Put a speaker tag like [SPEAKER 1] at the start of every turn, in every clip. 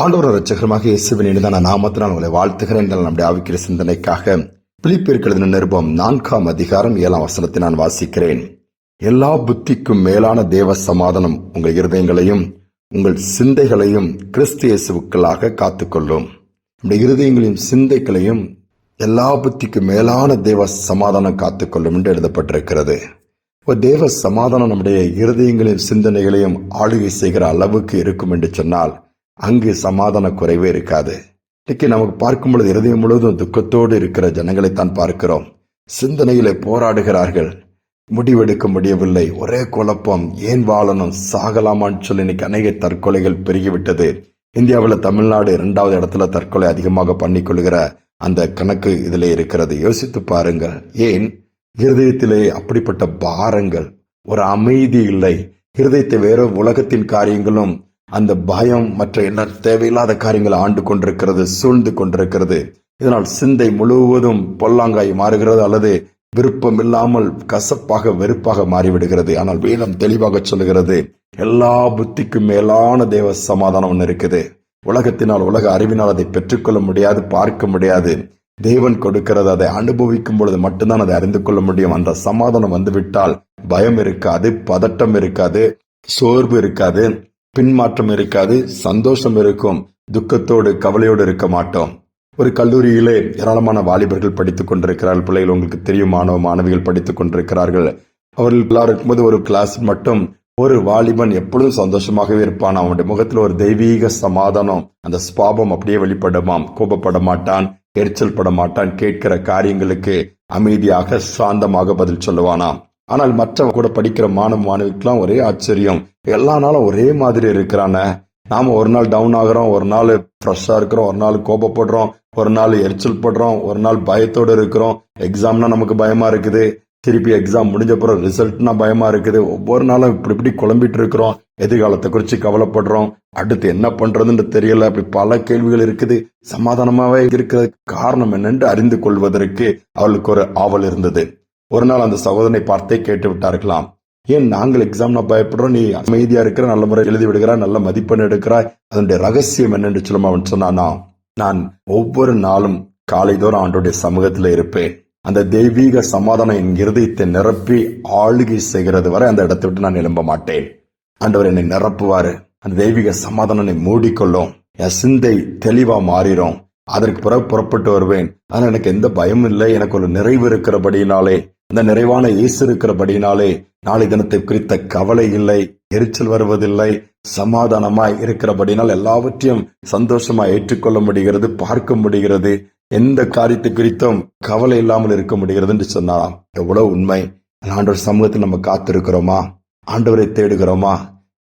[SPEAKER 1] ஆண்டவர் ரச்சகரமாக இயேசுவின் இனிதான நாமத்தினால் உங்களை வாழ்த்துகிறேன் என்ற நம்முடைய ஆவிக்கிற சிந்தனைக்காக பிலிப்பிற்கு நிருபம் நான்காம் அதிகாரம் ஏழாம் வசனத்தை நான் வாசிக்கிறேன். எல்லா புத்திக்கும் மேலான தேவ சமாதானம் உங்கள் இருதயங்களையும் உங்கள் சிந்தைகளையும் கிறிஸ்து இயேசுவுக்களாக காத்துக்கொள்ளும். நம்முடைய இருதயங்களையும் சிந்தைகளையும் எல்லா புத்திக்கும் மேலான தேவ சமாதானம் காத்துக்கொள்ளும் என்று எழுதப்பட்டிருக்கிறது. ஒரு தேவ சமாதானம் நம்முடைய இருதயங்களின் சிந்தனைகளையும் ஆளுகை செய்கிற அளவுக்கு இருக்கும் என்று சொன்னால் அங்கு சமாதான குறைவே இருக்காது. இன்னைக்கு நமக்கு பார்க்கும் பொழுது இருதயம் முழுவதும் துக்கத்தோடு இருக்கிற ஜனங்களைத்தான் பார்க்கிறோம். சிந்தனையிலே போராடுகிறார்கள். முடிவெடுக்க முடியவில்லை. ஒரே குழப்பம் ஏன் வாழணும்? சாகலாமான்னு சொல்லி இன்னைக்கு அநேக தற்கொலைகள் பெருகிவிட்டது. இந்தியாவில் தமிழ்நாடு இரண்டாவது இடத்துல தற்கொலை அதிகமாக பண்ணிக்கொள்கிற அந்த கணக்கு இதில் இருக்கிறது. யோசித்து பாருங்கள். ஏன்? இருதயத்திலே அப்படிப்பட்ட பாரங்கள். ஒரு அமைதி இல்லை. இருதயத்தை வேற உலகத்தின் காரியங்களும் அந்த பயம் மற்ற என்ன தேவையில்லாத காரியங்களை ஆண்டு கொண்டிருக்கிறது சூழ்ந்து கொண்டிருக்கிறது. இதனால் சிந்தை முழுவதும் பொல்லாங்காய் மாறுகிறது அல்லது விருப்பம் இல்லாமல் கசப்பாக வெறுப்பாக மாறிவிடுகிறது. ஆனால் வேதம் தெளிவாக சொல்லுகிறது எல்லா புத்திக்கும் மேலான தேவ சமாதானம் ஒன்று இருக்குது. உலகத்தினால் உலக அறிவினால் அதை பெற்றுக்கொள்ள முடியாது பார்க்க முடியாது. தேவன் கொடுக்கிறது அதை அனுபவிக்கும் பொழுது மட்டும்தான் அதை அறிந்து கொள்ள முடியும். அந்த சமாதானம் வந்துவிட்டால் பயம் இருக்காது பதட்டம் இருக்காது சோர்வு இருக்காது. பின்மாற்றம் இருக்காது சந்தோஷம் இருக்கும் துக்கத்தோடு கவலையோடு இருக்க மாட்டோம். ஒரு கல்லூரியிலே ஏராளமான வாலிபர்கள் படித்துக் கொண்டிருக்கிறார்கள் பிள்ளைகள் உங்களுக்கு தெரியும் மாணவ மாணவிகள் படித்துக் கொண்டிருக்கிறார்கள். அவர்கள் எல்லாரும் இருக்கும்போது ஒரு கிளாஸ் மட்டும் ஒரு வாலிபன் எப்பொழுதும் சந்தோஷமாகவே இருப்பான். அவனுடைய முகத்தில் ஒரு தெய்வீக சமாதானம் அந்த ஸ்பாபம் அப்படியே வெளிப்படுமாம். கோபப்பட மாட்டான் எரிச்சல் பட மாட்டான் கேட்கிற காரியங்களுக்கு அமைதியாக சாந்தமாக பதில் சொல்லுவானாம். ஆனால் மற்ற கூட படிக்கிற மாணவ மாணவிக்கெல்லாம் ஒரே ஆச்சரியம். எல்லா நாளும் ஒரே மாதிரி இருக்கிறானே. நாம ஒரு நாள் டவுன் ஆகுறோம் ஒரு நாள் ஃப்ரெஷ்ஷாக இருக்கிறோம் ஒரு நாள் கோபப்படுறோம் ஒரு நாள் எரிச்சல் படுறோம் ஒரு நாள் பயத்தோடு இருக்கிறோம். எக்ஸாம்னா நமக்கு பயமா இருக்குது. திருப்பி எக்ஸாம் முடிஞ்ச பிறகு ரிசல்ட்னா பயமா இருக்குது. ஒவ்வொரு நாளும் இப்படி இப்படி குழம்பிட்டு இருக்கிறோம். எதிர்காலத்தை குறித்து கவலைப்படுறோம். அடுத்து என்ன பண்றதுன்னு தெரியல. அப்படி பல கேள்விகள் இருக்குது. சமாதானமாவே இருக்கிற காரணம் என்னென்று அறிந்து கொள்வதற்கு அவளுக்கு ஒரு ஆவல் இருந்தது. ஒரு நாள் அந்த சகோதரனை பார்த்தே கேட்டு விட்டார்களாம் ஏன் நாங்கள் எக்ஸாம்னா பயப்படுறோம்? நீ அமைதியா இருக்கிற நல்ல முறை எழுதி விடுகிறாய் நல்ல மதிப்பெண் எடுக்கிறாய். அதனுடைய ரகசியம் என்னென்று சொல்லும்? அவன் சொன்னானா நான் ஒவ்வொரு நாளும் காலைதோறும் ஆண்டோடைய சமூகத்தில் இருப்பேன். அந்த தெய்வீக சமாதானம் என் இருதயத்தை நிரப்பி ஆளுகை செய்கிறது வரை அந்த இடத்தை விட்டு நான் எழும்ப மாட்டேன். ஆண்டவர் என்னை நிரப்புவாரு. அந்த தெய்வீக சமாதானம் மூடிக்கொள்ளும். என் சிந்தை தெளிவா மாறிடும். அதற்கு பிறகு புறப்பட்டு வருவேன். ஆனால் எனக்கு எந்த பயமும் இல்லை. எனக்கு ஒரு நிறைவு இருக்கிறபடியினாலே அந்த நிறைவான இயேசு இருக்கிறபடியினாலே நாளை தினத்தை குறித்த கவலை இல்லை எரிச்சல் வருவதில்லை சமாதானமாய் இருக்கிறபடினால் எல்லாவற்றையும் சந்தோஷமா ஏற்றுக்கொள்ள முடிகிறது பார்க்க முடிகிறது. எந்த காரியத்தை குறித்தும் கவலை இல்லாமல் இருக்க முடிகிறது என்று சொன்னாராம் எவ்வளவு உண்மை. ஆண்டவர் சமூகத்தில் நம்ம காத்திருக்கிறோமா? ஆண்டவரை தேடுகிறோமா?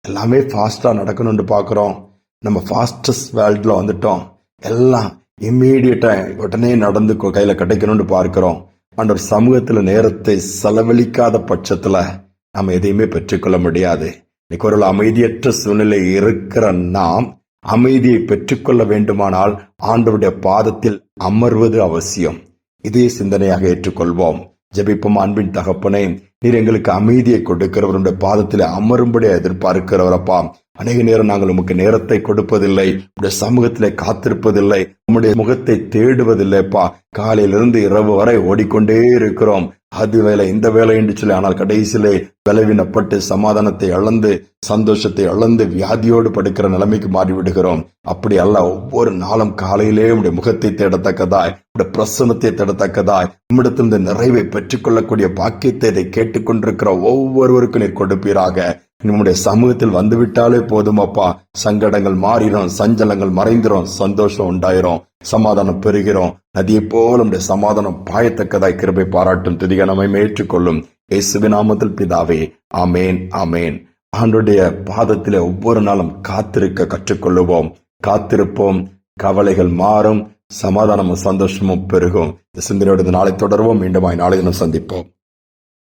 [SPEAKER 1] எல்லாமே ஃபாஸ்டா நடக்கணும்னு பார்க்குறோம். நம்ம ஃபாஸ்டஸ்ட் வேர்ல்டில் வந்துட்டோம். எல்லாம் இம்மீடியட்டா உடனே நடந்து கொ- கையில கிடைக்கணும்னு பார்க்கிறோம். ஆண்டவர் சமூகத்துல நேரத்தை செலவழிக்காத பட்சத்துல நம்ம எதையுமே பெற்றுக்கொள்ள முடியாது. இன்னைக்கு ஒரு அமைதியற்ற சூழ்நிலை இருக்கிற நாம் அமைதியை பெற்றுக்கொள்ள வேண்டுமானால் ஆண்டவருடைய பாதத்தில் அமர்வது அவசியம். இதே சிந்தனையாக ஏற்றுக்கொள்வோம். ஜெபிப்போம் அன்பின் தகப்பனே நீர் எங்களுக்கு அமைதியை கொடுக்கிறவருடைய பாதத்தில் அமரும்படி எதிர்பார்க்கிறவரப்பா. அநேக நேரம் நாங்கள் உமக்கு நேரத்தை கொடுப்பதில்லை. உடைய சமூகத்திலே காத்திருப்பதில்லை. உம்முடைய முகத்தை தேடுவதில்லைப்பா காலையிலிருந்து இரவு வரை ஓடிக்கொண்டே இருக்கிறோம். அது வேலை இந்த வேலை என்று சொல்லி ஆனால் கடைசியிலே பலவீனப்பட்டு சமாதானத்தை இழந்து சந்தோஷத்தை இழந்து வியாதியோடு படுக்கிற நிலைமைக்கு மாறிவிடுகிறோம். அப்படி அல்ல ஒவ்வொரு நாளும் காலையிலே உடைய முகத்தை தேடத்தக்கதாய் உடைய பிரசனத்தை தேடத்தக்கதாய் உம்மிடத்திலிருந்து நிறைவை பெற்றுக்கொள்ளக்கூடிய பாக்கியத்தை இதை கேட்டுக்கொண்டிருக்கிற ஒவ்வொருவருக்கும் நீர் கொடுப்பீராக. நம்முடைய சமூகத்தில் வந்துவிட்டாலே போதும் அப்பா. சங்கடங்கள் மாறிடும் சஞ்சலங்கள் மறைந்திரும் சந்தோஷம் உண்டாயிரும் சமாதானம் பெறுகிறோம் நதியை போல நம்முடைய சமாதானம் பாயத்தக்கதாய் கிருபை பாராட்டும் துதிக நம்மை ஏற்றுக்கொள்ளும் இயேசுவி நாமத்தில் பிதாவே அமேன் அமேன் ஆண்டுடைய பாதத்திலே ஒவ்வொரு நாளும் காத்திருக்க கற்றுக்கொள்ளுவோம். காத்திருப்போம். கவலைகள் மாறும் சமாதானமும் சந்தோஷமும் பெருகும். இந்த சிந்தனையோடு நாளை தொடர்வோம். மீண்டும் நாளை தினம் சந்திப்போம்.